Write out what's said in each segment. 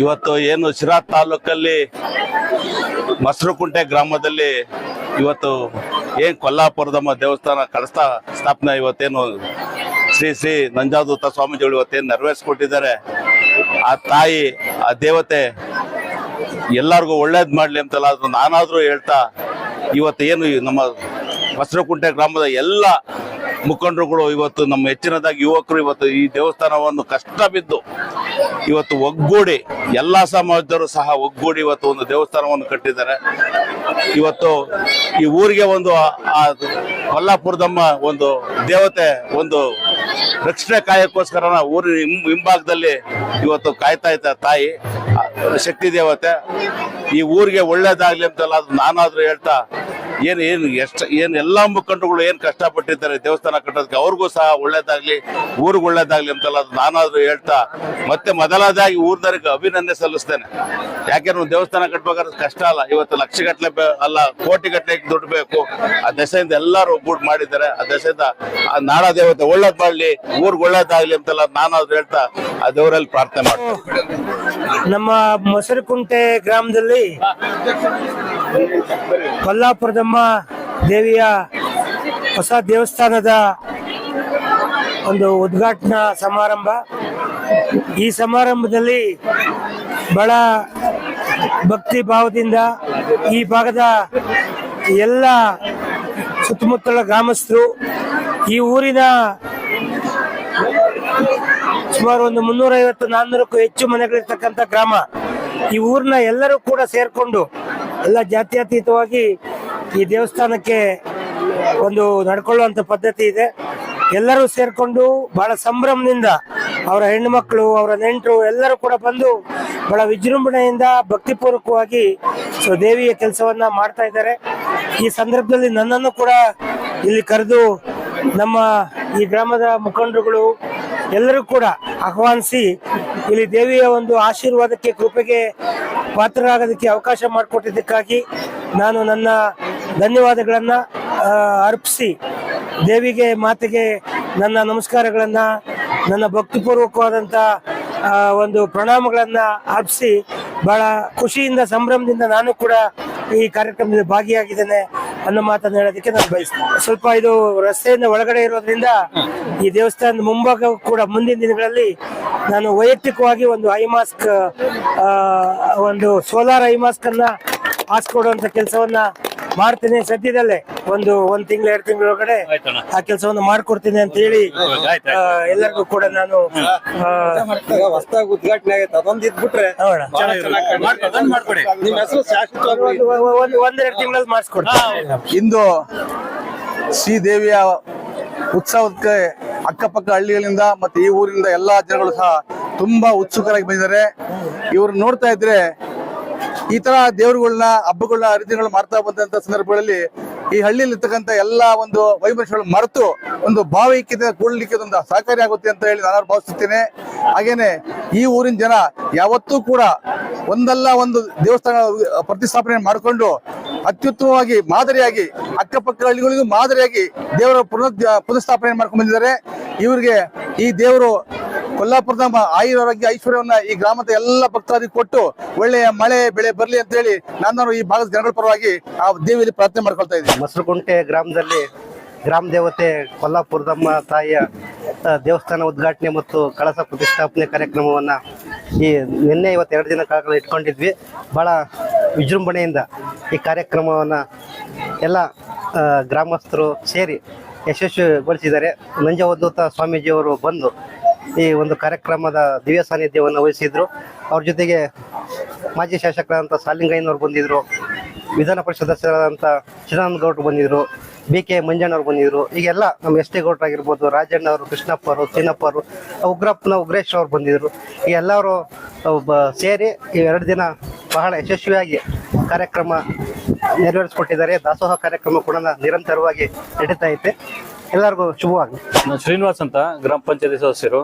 ಇವತ್ತು ಏನು ಶಿರಾ ತಾಲೂಕಲ್ಲಿ ಮಸರುಕುಂಟೆ ಗ್ರಾಮದಲ್ಲಿ ಇವತ್ತು ಏನು ಕೊಲ್ಲಾಪುರದಮ್ಮ ದೇವಸ್ಥಾನ ಕಳಸ್ತಾ ಸ್ಥಾಪನೆ ಇವತ್ತೇನು ಶ್ರೀ ಶ್ರೀ ನಂಜಾದೂತ ಸ್ವಾಮೀಜಿಗಳು ಇವತ್ತೇನು ನೆರವೇರಿಸ್ಕೊಟ್ಟಿದ್ದಾರೆ. ಆ ತಾಯಿ, ಆ ದೇವತೆ ಎಲ್ಲರಿಗೂ ಒಳ್ಳೇದು ಮಾಡಲಿ ಅಂತಲ್ಲ ಅದು ನಾನಾದರೂ ಹೇಳ್ತಾ ಇವತ್ತು ಏನು ನಮ್ಮ ಮಸರುಕುಂಟೆ ಗ್ರಾಮದ ಎಲ್ಲ ಮುಖಂಡರುಗಳು ಇವತ್ತು ನಮ್ಮ ಹೆಚ್ಚಿನದಾಗಿ ಯುವಕರು ಇವತ್ತು ಈ ದೇವಸ್ಥಾನವನ್ನು ಕಷ್ಟ ಬಿದ್ದು ಇವತ್ತು ಒಗ್ಗೂಡಿ ಎಲ್ಲ ಸಮಾಜದವರು ಸಹ ಒಗ್ಗೂಡಿ ಇವತ್ತು ಒಂದು ದೇವಸ್ಥಾನವನ್ನು ಕಟ್ಟಿದ್ದಾರೆ. ಇವತ್ತು ಈ ಊರಿಗೆ ಒಂದು ಆ- ಕೊಲ್ಲಾಪುರದಮ್ಮ ಒಂದು ದೇವತೆ ಒಂದು ರಕ್ಷಣೆ ಕಾಯಕ್ಕೋಸ್ಕರ ಊರಿನ ಹಿಂಭಾಗದಲ್ಲಿ ಇವತ್ತು ಕಾಯ್ತಾ ಇದ್ದ ತಾಯಿ ಶಕ್ತಿ ದೇವತೆ. ಈ ಊರಿಗೆ ಒಳ್ಳೇದಾಗ್ಲಿ ಅಂತಲ್ಲ, ಅದು ನಾನಾದ್ರೂ ಹೇಳ್ತಾ ಏನ್ ಏನು ಎಷ್ಟು ಏನು ಎಲ್ಲಾ ಮುಖಂಡರುಗಳು ಏನು ಕಷ್ಟಪಟ್ಟಿದ್ದಾರೆ ದೇವಸ್ಥಾನ ಕಟ್ಟೋದಕ್ಕೆ ಅವ್ರಿಗೂ ಸಹ ಒಳ್ಳೇದಾಗಲಿ ಊರಿಗೆ ಒಳ್ಳೇದಾಗ್ಲಿ ಅಂತಲ್ಲ ನಾನಾದ್ರೂ ಹೇಳ್ತಾ ಮತ್ತೆ ಮೊದಲಾದಾಗಿ ಊರ್ನವರಿಗೆ ಅಭಿನಂದನೆ ಸಲ್ಲಿಸ್ತೇನೆ. ಯಾಕೆಂದ್ರೆ ದೇವಸ್ಥಾನ ಕಟ್ಬೇಕಾದ್ರೆ ಕಷ್ಟ ಅಲ್ಲ. ಇವತ್ತು ಲಕ್ಷ ಗಟ್ಟಲೆ ಅಲ್ಲ ಕೋಟಿ ಗಟ್ಟಲೆ ದುಡ್ಡು ಬೇಕು. ಆ ದಶೆಯಿಂದ ಎಲ್ಲರೂ ಒಗ್ಗೂಟ್ ಮಾಡಿದ್ದಾರೆ. ಆ ದಶೆಯಿಂದ ಆ ನಾಡ ದೇವತೆ ಒಳ್ಳೇದ್ ಮಾಡ್ಲಿ ಊರ್ಗ್ ಒಳ್ಳೇದಾಗ್ಲಿ ಅಂತೆಲ್ಲ ನಾನಾದ್ರೂ ಹೇಳ್ತಾ ಆ ದೇವರಲ್ಲಿ ಪ್ರಾರ್ಥನೆ ಮಾಡ್ತೀನಿ. ನಮ್ಮ ಮೊಸರುಕುಂಟೆ ಗ್ರಾಮದಲ್ಲಿ ಕೊಲ್ಲಾಪುರದಮ್ಮ ದೇವಿಯ ಹೊಸ ದೇವಸ್ಥಾನದ ಒಂದು ಉದ್ಘಾಟನಾ ಸಮಾರಂಭ. ಈ ಸಮಾರಂಭದಲ್ಲಿ ಬಹಳ ಭಕ್ತಿ ಭಾವದಿಂದ ಈ ಭಾಗದ ಎಲ್ಲ ಸುತ್ತಮುತ್ತಲ ಗ್ರಾಮಸ್ಥರು ಈ ಊರಿನ ಸುಮಾರು ಒಂದು ಮುನ್ನೂರೈವತ್ತು ನಾನ್ನೂರಕ್ಕೂ ಹೆಚ್ಚು ಮನೆಗಳಿರ್ತಕ್ಕಂಥ ಗ್ರಾಮ. ಈ ಊರಿನ ಎಲ್ಲರೂ ಕೂಡ ಸೇರಿಕೊಂಡು ಎಲ್ಲ ಜಾತ್ಯತೀತವಾಗಿ ಈ ದೇವಸ್ಥಾನಕ್ಕೆ ಒಂದು ನಡ್ಕೊಳ್ಳುವಂತ ಪದ್ಧತಿ ಇದೆ. ಎಲ್ಲರೂ ಸೇರ್ಕೊಂಡು ಬಹಳ ಸಂಭ್ರಮದಿಂದ ಅವರ ಹೆಣ್ಣು ಮಕ್ಕಳು ಅವರ ನೆಂಟರು ಎಲ್ಲರೂ ಕೂಡ ಬಂದು ಬಹಳ ವಿಜೃಂಭಣೆಯಿಂದ ಭಕ್ತಿಪೂರ್ವಕವಾಗಿ ಸೊ ದೇವಿಯ ಕೆಲಸವನ್ನ ಮಾಡ್ತಾ ಇದ್ದಾರೆ. ಈ ಸಂದರ್ಭದಲ್ಲಿ ನನ್ನನ್ನು ಕೂಡ ಇಲ್ಲಿ ಕರೆದು ನಮ್ಮ ಈ ಗ್ರಾಮದ ಮುಖಂಡರುಗಳು ಎಲ್ಲರೂ ಕೂಡ ಆಹ್ವಾನಿಸಿ ಇಲ್ಲಿ ದೇವಿಯ ಒಂದು ಆಶೀರ್ವಾದಕ್ಕೆ, ಕೃಪೆಗೆ ಪಾತ್ರರಾಗೋದಕ್ಕೆ ಅವಕಾಶ ಮಾಡಿಕೊಟ್ಟಿದ್ದಕ್ಕಾಗಿ ನಾನು ನನ್ನ ಧನ್ಯವಾದಗಳನ್ನ ಅರ್ಪಿಸಿ. ದೇವಿಗೆ, ಮಾತೆಗೆ ನನ್ನ ನಮಸ್ಕಾರಗಳನ್ನು, ನನ್ನ ಭಕ್ತಿಪೂರ್ವಕವಾದಂಥ ಒಂದು ಪ್ರಣಾಮಗಳನ್ನು ಅರ್ಪಿಸಿ ಬಹಳ ಖುಷಿಯಿಂದ, ಸಂಭ್ರಮದಿಂದ ನಾನು ಕೂಡ ಈ ಕಾರ್ಯಕ್ರಮದಲ್ಲಿ ಭಾಗಿಯಾಗಿದ್ದೇನೆ ಅನ್ನೋ ಮಾತನ್ನು ಹೇಳೋದಕ್ಕೆ ನಾನು ಬಯಸ್ತೇನೆ. ಸ್ವಲ್ಪ ಇದು ರಸ್ತೆಯಿಂದ ಒಳಗಡೆ ಇರೋದ್ರಿಂದ ಈ ದೇವಸ್ಥಾನದ ಮುಂಭಾಗ ಕೂಡ ಮುಂದಿನ ದಿನಗಳಲ್ಲಿ ನಾನು ವೈಯಕ್ತಿಕವಾಗಿ ಒಂದು ಐ ಮಾಸ್ಕ್ ಒಂದು ಸೋಲಾರ್ ಐ ಮಾಸ್ಕ್ ಅನ್ನ ಹಾಸ್ಕೊಡುವಂತ ಕೆಲಸವನ್ನ ಮಾಡ್ತೀನಿ ಸದ್ಯದಲ್ಲೇ. ಒಂದು ಒಂದ್ ತಿಂಗಳು ಎರಡು ತಿಂಗಳ ಒಳಗಡೆ ಆ ಕೆಲಸವನ್ನು ಮಾಡ್ಕೊಡ್ತೀನಿ ಅಂತ ಹೇಳಿ ಎಲ್ಲರಿಗೂ ಕೂಡ ನಾನು ಹೊಸದಾಗಿ ಉದ್ಘಾಟನೆ ಆಗೈತೆ ಅದೊಂದು ಇದ್ಬಿಟ್ರೆ ನೋಡೋಣ. ನಿಮ್ ಹೆಸರು ಶಾಶ್ವತವಾಗಿ ಒಂದು ಒಂದೆರಡು ತಿಂಗಳಲ್ಲಿ ಮಾಡಿಸ್ಕೊಡ್ತೀನಿ. ಇಂದು ಶ್ರೀದೇವಿಯ ಉತ್ಸವಕ್ಕೆ ಅಕ್ಕಪಕ್ಕ ಹಳ್ಳಿಗಳಿಂದ ಮತ್ತೆ ಈ ಊರಿಂದ ಎಲ್ಲಾ ಜನಗಳು ಸಹ ತುಂಬಾ ಉತ್ಸುಕರಾಗಿ ಬಂದಿದ್ದಾರೆ. ಇವ್ರು ನೋಡ್ತಾ ಇದ್ರೆ ಈ ತರ ದೇವರುಗಳನ್ನ, ಹಬ್ಬಗಳನ್ನ ಹರಿದಿನಗಳು ಮಾಡ್ತಾ ಬಂದಂತ ಸಂದರ್ಭಗಳಲ್ಲಿ ಈ ಹಳ್ಳಿಯಲ್ಲಿ ಇರ್ತಕ್ಕಂಥ ಎಲ್ಲಾ ಒಂದು ವೈಮನಸ್ಯಗಳು ಮರೆತು ಒಂದು ಭಾವೈಕ್ಯತೆ ಕೂಡಲಿಕ್ಕೆ ಒಂದು ಸಹಕಾರಿ ಆಗುತ್ತೆ ಅಂತ ಹೇಳಿ ನಾನು ಭಾವಿಸುತ್ತೇನೆ. ಹಾಗೇನೆ ಈ ಊರಿನ ಜನ ಯಾವತ್ತೂ ಕೂಡ ಒಂದಲ್ಲ ಒಂದು ದೇವಸ್ಥಾನ ಪ್ರತಿಷ್ಠಾಪನೆ ಮಾಡಿಕೊಂಡು ಅತ್ಯುತ್ತಮವಾಗಿ ಮಾದರಿಯಾಗಿ ಅಕ್ಕಪಕ್ಕ ಹಳ್ಳಿಗಳಿಗೂ ಮಾದರಿಯಾಗಿ ದೇವರ ಪುನರ್, ಪುನಃಸ್ಥಾಪನೆ ಮಾಡ್ಕೊಂಡು ಬಂದಿದ್ದಾರೆ. ಇವರಿಗೆ ಈ ದೇವರು ಕೊಲ್ಲಾಪುರದ ಆಯುರ್ ಆಯುರಾರೋಗ್ಯ ಐಶ್ವರ್ಯವನ್ನ ಈ ಗ್ರಾಮದ ಎಲ್ಲ ಭಕ್ತಾದಿಗೆ ಕೊಟ್ಟು ಒಳ್ಳೆಯ ಮಳೆ, ಬೆಳೆ ಬರ್ಲಿ ಅಂತ ಹೇಳಿ ನಾನು ಈ ಭಾಗದ ಜನಗಳ ಪರವಾಗಿ ಆ ದೇವಿಯಲ್ಲಿ ಪ್ರಾರ್ಥನೆ ಮಾಡ್ಕೊಳ್ತಾ ಇದ್ದೀನಿ. ಮಸರುಕುಂಟೆ ಗ್ರಾಮದಲ್ಲಿ ಗ್ರಾಮ ದೇವತೆ ಕೊಲ್ಲಾಪುರದಮ್ಮ ತಾಯಿಯ ದೇವಸ್ಥಾನ ಉದ್ಘಾಟನೆ ಮತ್ತು ಕಳಸ ಪ್ರತಿಷ್ಠಾಪನೆ ಕಾರ್ಯಕ್ರಮವನ್ನು ಈ ನಿನ್ನೆ ಇವತ್ತು ಎರಡು ದಿನ ಕಾಲ ಇಟ್ಕೊಂಡಿದ್ವಿ. ಭಾಳ ವಿಜೃಂಭಣೆಯಿಂದ ಈ ಕಾರ್ಯಕ್ರಮವನ್ನು ಎಲ್ಲ ಗ್ರಾಮಸ್ಥರು ಸೇರಿ ಯಶಸ್ವಿಗೊಳಿಸಿದ್ದಾರೆ. ನಂಜವಧೂತ ಸ್ವಾಮೀಜಿಯವರು ಬಂದು ಈ ಒಂದು ಕಾರ್ಯಕ್ರಮದ ದಿವ್ಯ ಸಾನ್ನಿಧ್ಯವನ್ನು ವಹಿಸಿದ್ರು. ಅವ್ರ ಜೊತೆಗೆ ಮಾಜಿ ಶಾಸಕರಾದಂಥ ಸಾಲಿಂಗಯ್ಯನವ್ರು ಬಂದಿದ್ರು, ವಿಧಾನ ಪರಿಷತ್ ಸದಸ್ಯರಾದಂಥ ಚಿದಾನಂದ ಗೌಡ್ರು ಬಂದಿದ್ರು ಬಿ ಕೆ ಮಂಜಣ್ಣವ್ರು ಬಂದಿದ್ರು. ಈಗೆಲ್ಲ ನಮ್ಮ ಎಸ್ ಟಿ ಗೌಡ್ರು ಆಗಿರ್ಬೋದು, ರಾಜಣ್ಣ ಅವರು, ಕೃಷ್ಣಪ್ಪ ಅವರು ಚಿನ್ನಪ್ಪ ಅವರು, ಉಗ್ರಪ್ಪನ ಉಗ್ರೇಶ್ ಅವ್ರು ಬಂದಿದ್ರು. ಈ ಎಲ್ಲರೂ ಸೇರಿ ಈ ಎರಡು ದಿನ ಬಹಳ ಯಶಸ್ವಿಯಾಗಿ ಕಾರ್ಯಕ್ರಮ ನೆರವೇರಿಸ್ಕೊಟ್ಟಿದ್ದಾರೆ. ದಾಸೋಹ ಕಾರ್ಯಕ್ರಮ ಕೂಡ ನಿರಂತರವಾಗಿ ನಡೀತಾ ಐತೆ. ಎಲ್ಲರಿಗೂ ಶುಭವಾಗಲಿ. ನಾನು ಶ್ರೀನಿವಾಸ್ ಅಂತ, ಗ್ರಾಮ ಪಂಚಾಯತಿ ಸದಸ್ಯರು.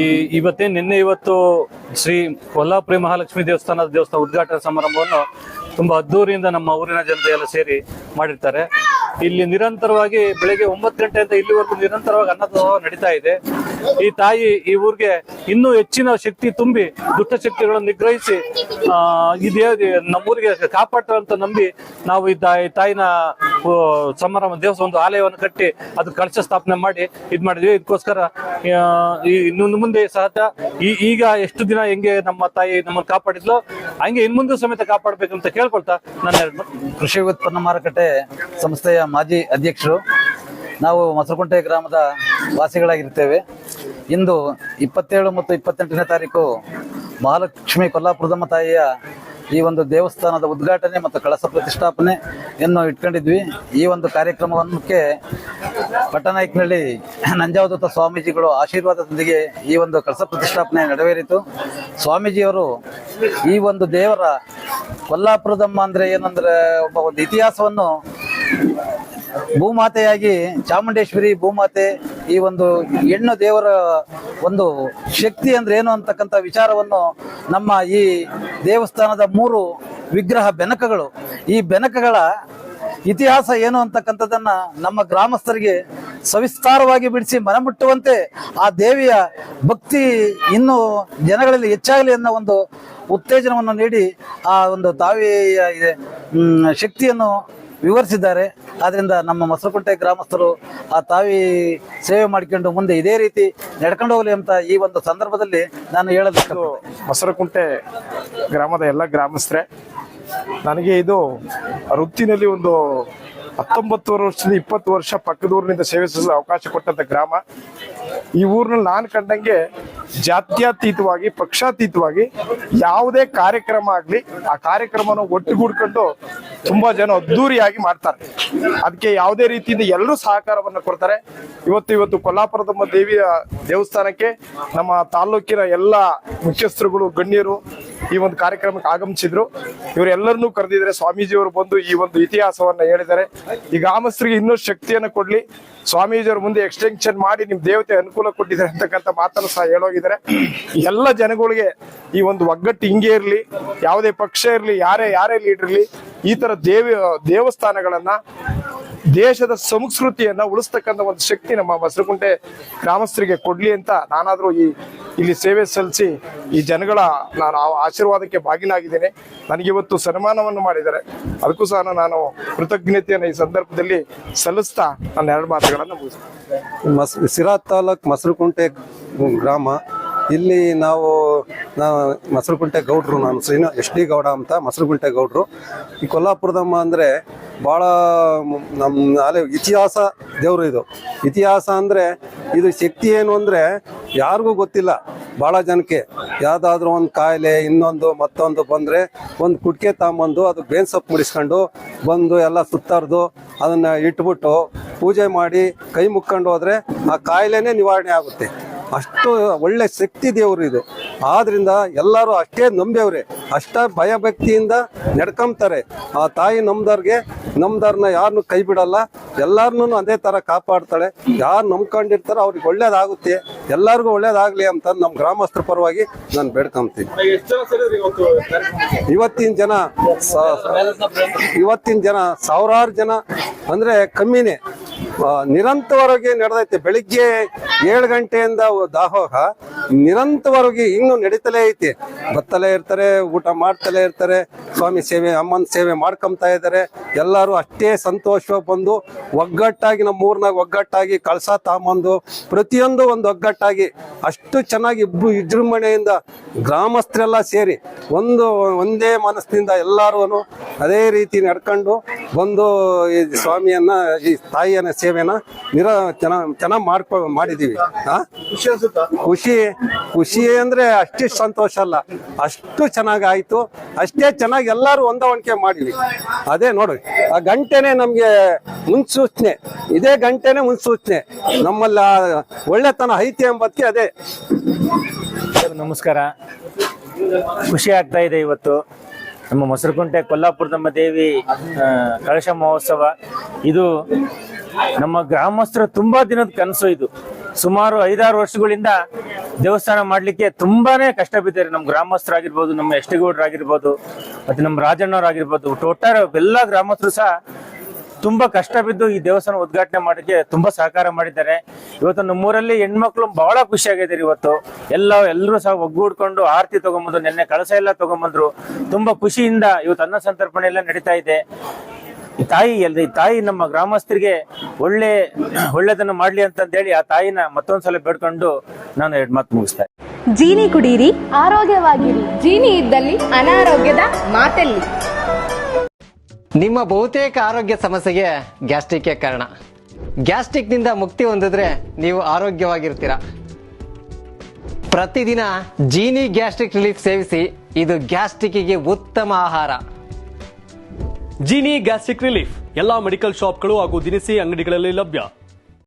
ಈ ಇವತ್ತೇ ನಿನ್ನೆ ಇವತ್ತು ಶ್ರೀ ಕೊಲ್ಲಾಪುರಿ ಮಹಾಲಕ್ಷ್ಮಿ ದೇವಸ್ಥಾನದ ದೇವಸ್ಥಾನ ಉದ್ಘಾಟನಾ ಸಮಾರಂಭವನ್ನು ತುಂಬಾ ಅದ್ದೂರಿಯಿಂದ ನಮ್ಮ ಊರಿನ ಜನತೆ ಎಲ್ಲ ಸೇರಿ ಮಾಡಿರ್ತಾರೆ. ಇಲ್ಲಿ ನಿರಂತರವಾಗಿ ಬೆಳಗ್ಗೆ ಒಂಬತ್ತು ಗಂಟೆಯಿಂದ ಇಲ್ಲಿವರೆಗೂ ನಿರಂತರವಾಗಿ ಅನ್ನದಾನ ನಡೀತಾ ಇದೆ. ಈ ತಾಯಿ ಈ ಊರಿಗೆ ಇನ್ನೂ ಹೆಚ್ಚಿನ ಶಕ್ತಿ ತುಂಬಿ ದುಷ್ಟ ಶಕ್ತಿಗಳನ್ನು ನಿಗ್ರಹಿಸಿ ಇದೇ ನಮ್ಮೂರಿಗೆ ಕಾಪಾಡ್ತಾರೆ ಅಂತ ನಂಬಿ ನಾವು ಈ ತಾಯಿ ತಾಯಿನ ಸಮಾರಂಭ ದೇವಸ್ಥಾನ ಒಂದು ಆಲಯವನ್ನು ಕಟ್ಟಿ ಅದು ಕಳಶ ಸ್ಥಾಪನೆ ಮಾಡಿ ಇದ್ ಮಾಡಿದ್ವಿ. ಇದಕ್ಕೋಸ್ಕರ ಇನ್ನು ಮುಂದೆ ಸಹತ ಈಗ ಎಷ್ಟು ದಿನ ಹೆಂಗೆ ನಮ್ಮ ತಾಯಿ ನಮ್ಮನ್ನು ಕಾಪಾಡಿದ್ಲು, ಹಂಗೆ ಇನ್ ಮುಂದೆ ಸಮೇತ ಕಾಪಾಡ್ಬೇಕಂತ ಕೇಳ್ಕೊಳ್ತಾ ನನ್ನ ಕೃಷಿ ಉತ್ಪನ್ನ ಮಾರುಕಟ್ಟೆ ಸಂಸ್ಥೆಯ ಮಾಜಿ ಅಧ್ಯಕ್ಷರು. ನಾವು ಮಸರಕುಂಟೆ ಗ್ರಾಮದ ವಾಸಿಗಳಾಗಿರ್ತೇವೆ. ಇಂದು ಇಪ್ಪತ್ತೇಳು ಮತ್ತು ಇಪ್ಪತ್ತೆಂಟನೇ ತಾರೀಕು ಮಹಾಲಕ್ಷ್ಮಿ ಕೊಲ್ಲಾಪುರದಮ್ಮ ತಾಯಿಯ ಈ ಒಂದು ದೇವಸ್ಥಾನದ ಉದ್ಘಾಟನೆ ಮತ್ತು ಕಳಸ ಪ್ರತಿಷ್ಠಾಪನೆ ಎನ್ನು ಇಟ್ಕೊಂಡಿದ್ವಿ. ಈ ಒಂದು ಕಾರ್ಯಕ್ರಮಕ್ಕೆ ಪಟ್ಟನಾಯಕನಹಳ್ಳಿ ನಂಜಾವಧೂತ ಸ್ವಾಮೀಜಿಗಳು ಆಶೀರ್ವಾದದೊಂದಿಗೆ ಈ ಒಂದು ಕಳಸ ಪ್ರತಿಷ್ಠಾಪನೆ ನೆರವೇರಿತು. ಸ್ವಾಮೀಜಿಯವರು ಈ ಒಂದು ದೇವರ ಕೊಲ್ಲಾಪುರದಮ್ಮ ಅಂದರೆ ಏನಂದ್ರೆ ಒಬ್ಬ ಒಂದು ಇತಿಹಾಸವನ್ನು ಭೂಮಾತೆಯಾಗಿ ಚಾಮುಂಡೇಶ್ವರಿ ಭೂಮಾತೆ ಈ ಒಂದು ಹೆಣ್ಣು ದೇವರ ಒಂದು ಶಕ್ತಿ ಅಂದ್ರೆ ಏನು ಅಂತಕ್ಕಂಥ ವಿಚಾರವನ್ನು ನಮ್ಮ ಈ ದೇವಸ್ಥಾನದ ಮೂರು ವಿಗ್ರಹ ಬೆನಕಗಳು. ಈ ಬೆನಕಗಳ ಇತಿಹಾಸ ಏನು ಅಂತಕ್ಕಂಥದ್ದನ್ನ ನಮ್ಮ ಗ್ರಾಮಸ್ಥರಿಗೆ ಸವಿಸ್ತಾರವಾಗಿ ಬಿಡಿಸಿ ಮನಮುಟ್ಟುವಂತೆ ಆ ದೇವಿಯ ಭಕ್ತಿ ಇನ್ನೂ ಜನಗಳಲ್ಲಿ ಹೆಚ್ಚಾಗಲಿ ಅನ್ನೋ ಒಂದು ಉತ್ತೇಜನವನ್ನು ನೀಡಿ ಆ ಒಂದು ತಾವಿಯ ಶಕ್ತಿಯನ್ನು ವಿವರಿಸಿದ್ದಾರೆ. ಆದ್ರಿಂದ ನಮ್ಮ ಮೊಸರುಕುಂಟೆ ಗ್ರಾಮಸ್ಥರು ಆ ತಾವಿ ಸೇವೆ ಮಾಡಿಕೊಂಡು ಮುಂದೆ ಇದೇ ರೀತಿ ನಡ್ಕೊಂಡು ಹೋಗಲಿ ಅಂತ ಈ ಒಂದು ಸಂದರ್ಭದಲ್ಲಿ ನಾನು ಹೇಳಬೇಕು ಮಸರಕುಂಟೆ ಗ್ರಾಮದ ಎಲ್ಲ ಗ್ರಾಮಸ್ಥರೇ, ನನಗೆ ಇದು ವೃತ್ತಿನಲ್ಲಿ ಒಂದು ಹತ್ತೊಂಬತ್ತು ವರ್ಷದಿಂದ ಇಪ್ಪತ್ತು ವರ್ಷ ಪಕ್ಕದ ಊರಿನಿಂದ ಸೇವೆ ಅವಕಾಶ ಕೊಟ್ಟಂತ ಗ್ರಾಮ. ಈ ಊರಿನಲ್ಲಿ ನಾನು ಕಂಡಂಗೆ ಜಾತ್ಯತೀತವಾಗಿ, ಪಕ್ಷಾತೀತವಾಗಿ ಯಾವುದೇ ಕಾರ್ಯಕ್ರಮ ಆಗಲಿ, ಆ ಕಾರ್ಯಕ್ರಮನ ಒಟ್ಟುಗೂಡ್ಕೊಂಡು ತುಂಬಾ ಜನ ಅದ್ದೂರಿಯಾಗಿ ಮಾಡ್ತಾರೆ. ಅದಕ್ಕೆ ಯಾವುದೇ ರೀತಿಯಿಂದ ಎಲ್ಲರೂ ಸಹಕಾರವನ್ನು ಕೊಡ್ತಾರೆ. ಇವತ್ತು ಇವತ್ತು ಕೊಲ್ಲಾಪುರದಮ್ಮ ದೇವಿಯ ದೇವಸ್ಥಾನಕ್ಕೆ ನಮ್ಮ ತಾಲೂಕಿನ ಎಲ್ಲ ಮುಖ್ಯಸ್ಥರುಗಳು, ಗಣ್ಯರು ಈ ಒಂದು ಕಾರ್ಯಕ್ರಮಕ್ಕೆ ಆಗಮಿಸಿದ್ರು. ಇವರೆಲ್ಲರನ್ನೂ ಕರೆದಿದ್ದಾರೆ. ಸ್ವಾಮೀಜಿಯವರು ಬಂದು ಈ ಒಂದು ಇತಿಹಾಸವನ್ನ ಹೇಳಿದ್ದಾರೆ. ಈ ಗ್ರಾಮಸ್ಥರಿಗೆ ಇನ್ನೂ ಶಕ್ತಿಯನ್ನು ಕೊಡ್ಲಿ. ಸ್ವಾಮೀಜಿಯವರು ಮುಂದೆ ಎಕ್ಸ್ಟೆನ್ಷನ್ ಮಾಡಿ ನಿಮ್ ದೇವತೆ ಅನುಕೂಲ ಕೊಟ್ಟಿದ್ದಾರೆ ಅಂತಕ್ಕಂಥ ಮಾತನ್ನು ಸಹ ಹೇಳೋಗಿದ್ದಾರೆ. ಎಲ್ಲ ಜನಗಳಿಗೆ ಈ ಒಂದು ಒಗ್ಗಟ್ಟು ಹಿಂಗೆ ಇರಲಿ, ಯಾವುದೇ ಪಕ್ಷ ಇರಲಿ, ಯಾರೇ ಯಾರೇ ಲೀಡರ್ ಇರಲಿ, ಈ ತರ ದೇವಿ, ದೇವಸ್ಥಾನಗಳನ್ನ ದೇಶದ ಸಂಸ್ಕೃತಿಯನ್ನ ಉಳಿಸ್ತಕ್ಕಂಥ ಒಂದು ಶಕ್ತಿ ನಮ್ಮ ಮಸರಕುಂಟೆ ಗ್ರಾಮಸ್ಥರಿಗೆ ಕೊಡ್ಲಿ ಅಂತ ನಾನಾದ್ರೂ ಈ ಇಲ್ಲಿ ಸೇವೆ ಸಲ್ಲಿಸಿ ಈ ಜನಗಳ ನಾನು ಆಶೀರ್ವಾದಕ್ಕೆ ಬಾಗಿಲಾಗಿದ್ದೇನೆ ನನಗೆ ಇವತ್ತು ಸನ್ಮಾನವನ್ನು ಮಾಡಿದ್ದಾರೆ. ಅದಕ್ಕೂ ಸಹ ನಾನು ಕೃತಜ್ಞತೆಯನ್ನು ಈ ಸಂದರ್ಭದಲ್ಲಿ ಸಲ್ಲಿಸ್ತಾ ನನ್ನ ಎರಡು ಮಾತುಗಳನ್ನು ಮುಗಿಸ್ತೇನೆ. ಮಸ್ ಸಿರಾ ತಾಲೂಕ್ ಮಸರುಕುಂಟೆ ಗ್ರಾಮ. ಇಲ್ಲಿ ನಾವು ಮಸರುಕುಂಟೆ ಗೌಡ್ರು, ನಾನು ಶ್ರೀನ ಎಸ್ ಡಿ ಗೌಡ ಅಂತ ಮಸರುಕುಂಟೆ ಗೌಡ್ರು. ಈ ಕೊಲ್ಲಾಪುರದಮ್ಮ ಅಂದರೆ ಭಾಳ ನಮ್ಮ ಅಲೆ ಇತಿಹಾಸ ದೇವರು ಇದು. ಇತಿಹಾಸ ಅಂದರೆ ಇದು ಶಕ್ತಿ ಏನು ಅಂದರೆ ಯಾರಿಗೂ ಗೊತ್ತಿಲ್ಲ. ಭಾಳ ಜನಕ್ಕೆ ಯಾವುದಾದ್ರೂ ಒಂದು ಕಾಯಿಲೆ ಇನ್ನೊಂದು ಮತ್ತೊಂದು ಬಂದರೆ ಒಂದು ಕುಟ್ಕೆ ತಗೊಂಬಂದು ಅದು ಬೇನ್ ಸೊಪ್ಪು ಮುಡಿಸ್ಕೊಂಡು ಬಂದು ಎಲ್ಲ ಸುತ್ತಾರ್ದು ಅದನ್ನು ಇಟ್ಬಿಟ್ಟು ಪೂಜೆ ಮಾಡಿ ಕೈ ಮುಕ್ಕೊಂಡು ಹೋದರೆ ಆ ಕಾಯಿಲೆನೇ ನಿವಾರಣೆ ಆಗುತ್ತೆ. ಅಷ್ಟು ಒಳ್ಳೆ ಶಕ್ತಿ ದೇವರು ಇದು. ಆದ್ರಿಂದ ಎಲ್ಲರೂ ಅಷ್ಟೇ ನಂಬ್ಯವ್ರೆ. ಅಷ್ಟ ಭಯಭಕ್ತಿಯಿಂದ ನಡ್ಕೊಂತಾರೆ ಆ ತಾಯಿ ನಮ್ದವ್ರಿಗೆ ನಮ್ದವ್ರನ್ನ ಯಾರನ್ನು ಕೈ ಬಿಡಲ್ಲ. ಎಲ್ಲಾರನ್ನೂ ಅದೇ ತರ ಕಾಪಾಡ್ತಾಳೆ. ಯಾರು ನಂಬ್ಕೊಂಡಿರ್ತಾರೋ ಅವ್ರಿಗೆ ಒಳ್ಳೇದಾಗುತ್ತೆ. ಎಲ್ಲರಿಗೂ ಒಳ್ಳೇದಾಗ್ಲಿ ಅಂತ ನಮ್ಮ ಗ್ರಾಮಸ್ಥರ ಪರವಾಗಿ ನಾನು ಬೇಡ್ಕೊಂತೀನಿ ಇವತ್ತಿನ ಜನ ಇವತ್ತಿನ ಜನ ಸಾವಿರಾರು ಜನ ಅಂದ್ರೆ ಕಮ್ಮಿನೇ. ನಿರಂತರವಾಗಿ ನಡೆದೈತೆ. ಬೆಳಿಗ್ಗೆ ಏಳು ಗಂಟೆಯಿಂದ ದಾಹೋಹ. ನಿರಂತರವಾಗಿ ಇನ್ನು ನಡೀತಲೇ ಐತಿ. ಬತ್ತಲೇ ಇರ್ತಾರೆ ಊಟ ಮಾಡ್ತಲೇ ಇರ್ತಾರೆ ಸ್ವಾಮಿ ಸೇವೆ ಅಮ್ಮನ ಸೇವೆ ಮಾಡ್ಕೊಂತ ಇದ್ದಾರೆ. ಎಲ್ಲರೂ ಅಷ್ಟೇ ಸಂತೋಷವಾಗಿ ಬಂದು ಒಗ್ಗಟ್ಟಾಗಿ ನಮ್ಮ ಊರ್ನಾಗ ಒಗ್ಗಟ್ಟಾಗಿ ಕಳಸ ತಾಂಬಂದು ಪ್ರತಿಯೊಂದು ಒಂದು ಒಗ್ಗಟ್ಟಾಗಿ ಅಷ್ಟು ಚೆನ್ನಾಗಿ ಇಬ್ರು ವಿಜೃಂಭಣೆಯಿಂದ ಗ್ರಾಮಸ್ಥರೆಲ್ಲ ಸೇರಿ ಒಂದು ಒಂದೇ ಮನಸ್ಸಿನಿಂದ ಎಲ್ಲರೂ ಅದೇ ರೀತಿ ನಡ್ಕೊಂಡು ಬಂದು ಈ ಸ್ವಾಮಿಯನ್ನ ಈ ತಾಯಿಯನ್ನ ಸೇವೆನ ನಿರ ಚೆನ್ನಾಗಿ ಚೆನ್ನಾಗಿ ಮಾಡ್ಕೊ ಮಾಡಿದೀವಿ. ಆ? ಖುಷಿ. ಖುಷಿ ಅಂದ್ರೆ ಅಷ್ಟೇ ಸಂತೋಷ ಅಲ್ಲ. ಅಷ್ಟು ಚೆನ್ನಾಗಿ ಆಯ್ತು. ಅಷ್ಟೇ ಚೆನ್ನಾಗಿ ಎಲ್ಲರೂ ಹೊಂದಾಣಿಕೆ ಮಾಡಿವಿ ಅದೇ ನೋಡಿ, ಆ ಗಂಟೆನೆ ನಮ್ಗೆ ಮುನ್ಸೂಚನೆ. ಇದೇ ಗಂಟೆನೆ ಮುನ್ಸೂಚನೆ. ನಮ್ಮಲ್ಲಿ ಒಳ್ಳೆತನ ಐತಿ ಎಂಬುದಕ್ಕೆ ಅದೇ. ನಮಸ್ಕಾರ. ಖುಷಿ ಆಗ್ತಾ ಇದೆ ಇವತ್ತು. ನಮ್ಮ ಮೊಸರುಕುಂಟೆ ಕೊಲ್ಲಾಪುರದಮ್ಮ ದೇವಿ ಕಳಶ ಮಹೋತ್ಸವ. ಇದು ನಮ್ಮ ಗ್ರಾಮಸ್ಥರ ತುಂಬಾ ದಿನದ ಕನಸು ಇದು. ಸುಮಾರು ಐದಾರು ವರ್ಷಗಳಿಂದ ದೇವಸ್ಥಾನ ಮಾಡ್ಲಿಕ್ಕೆ ತುಂಬಾನೇ ಕಷ್ಟ ಬಿದ್ದಾರೆ ನಮ್ಮ ಗ್ರಾಮಸ್ಥರಾಗಿರ್ಬೋದು, ನಮ್ಮ ಎಷ್ಟಗೌಡರಾಗಿರ್ಬೋದು ಮತ್ತೆ ನಮ್ಮ ರಾಜಣ್ಣವರಾಗಿರ್ಬೋದು ಟೋಟಲ್ ಎಲ್ಲ ಗ್ರಾಮಸ್ಥರು ಸಹ ತುಂಬಾ ಕಷ್ಟ ಬಿದ್ದು ಈ ದೇವಸ್ಥಾನ ಉದ್ಘಾಟನೆ ಮಾಡಕ್ಕೆ ತುಂಬಾ ಸಹಕಾರ ಮಾಡಿದ್ದಾರೆ. ಇವತ್ತು ನಮ್ಮೂರಲ್ಲಿ ಹೆಣ್ಮಕ್ಳು ಬಹಳ ಖುಷಿಯಾಗಿದ್ದಾರೆ ಇವತ್ತು. ಎಲ್ಲ, ಎಲ್ಲರೂ ಸಹ ಒಗ್ಗೂಡ್ಕೊಂಡು ಆರತಿ ತಗೊಂಬಂದ್ರು, ನಿನ್ನೆ ಕಳಸ ಎಲ್ಲ ತಗೊಂಬಂದ್ರು. ತುಂಬಾ ಖುಷಿಯಿಂದ ಇವತ್ತು ಅನ್ನ ಸಂತರ್ಪಣೆ ಎಲ್ಲ ನಡೀತಾ ಇದೆ. ತಾಯಿ ಎಲ್ರಿ ತಾಯಿ ನಮ್ಮ ಗ್ರಾಮಸ್ಥರಿಗೆ ಒಳ್ಳೆ ಒಳ್ಳೆದನ್ನು ಮಾಡ್ಲಿ ಅಂತಂದೇಳಿ ಆ ತಾಯಿನ ಮತ್ತೊಂದ್ಸಲ ಬೇಡ್ಕೊಂಡು ನಾನು ಎರಡು ಮಾತು ಮುಗಿಸ್ತಾ ಜೀನಿ ಕುಡೀರಿ ಆರೋಗ್ಯವಾಗಿರಿ. ಜೀನಿ ಇದ್ದಲ್ಲಿ ಅನಾರೋಗ್ಯದ ಮಾತಲ್ಲಿ. ನಿಮ್ಮ ಬಹುತೇಕ ಆರೋಗ್ಯ ಸಮಸ್ಯೆಗೆ ಗ್ಯಾಸ್ಟ್ರಿಕ್ ಕಾರಣ. ಗ್ಯಾಸ್ಟ್ರಿಕ್ನಿಂದ ಮುಕ್ತಿ ಹೊಂದಿದ್ರೆ ನೀವು ಆರೋಗ್ಯವಾಗಿರ್ತೀರ. ಪ್ರತಿದಿನ ಜೀನಿ ಗ್ಯಾಸ್ಟ್ರಿಕ್ ರಿಲೀಫ್ ಸೇವಿಸಿ ಇದು ಗ್ಯಾಸ್ಟ್ರಿಕ್ಗೆ ಉತ್ತಮ ಆಹಾರ. Jeeni gastric relief. ಎಲ್ಲಾ ಮೆಡಿಕಲ್ ಶಾಪ್ಗಳು ಹಾಗೂ ದಿನಸಿ ಅಂಗಡಿಗಳಲ್ಲಿ ಲಭ್ಯ.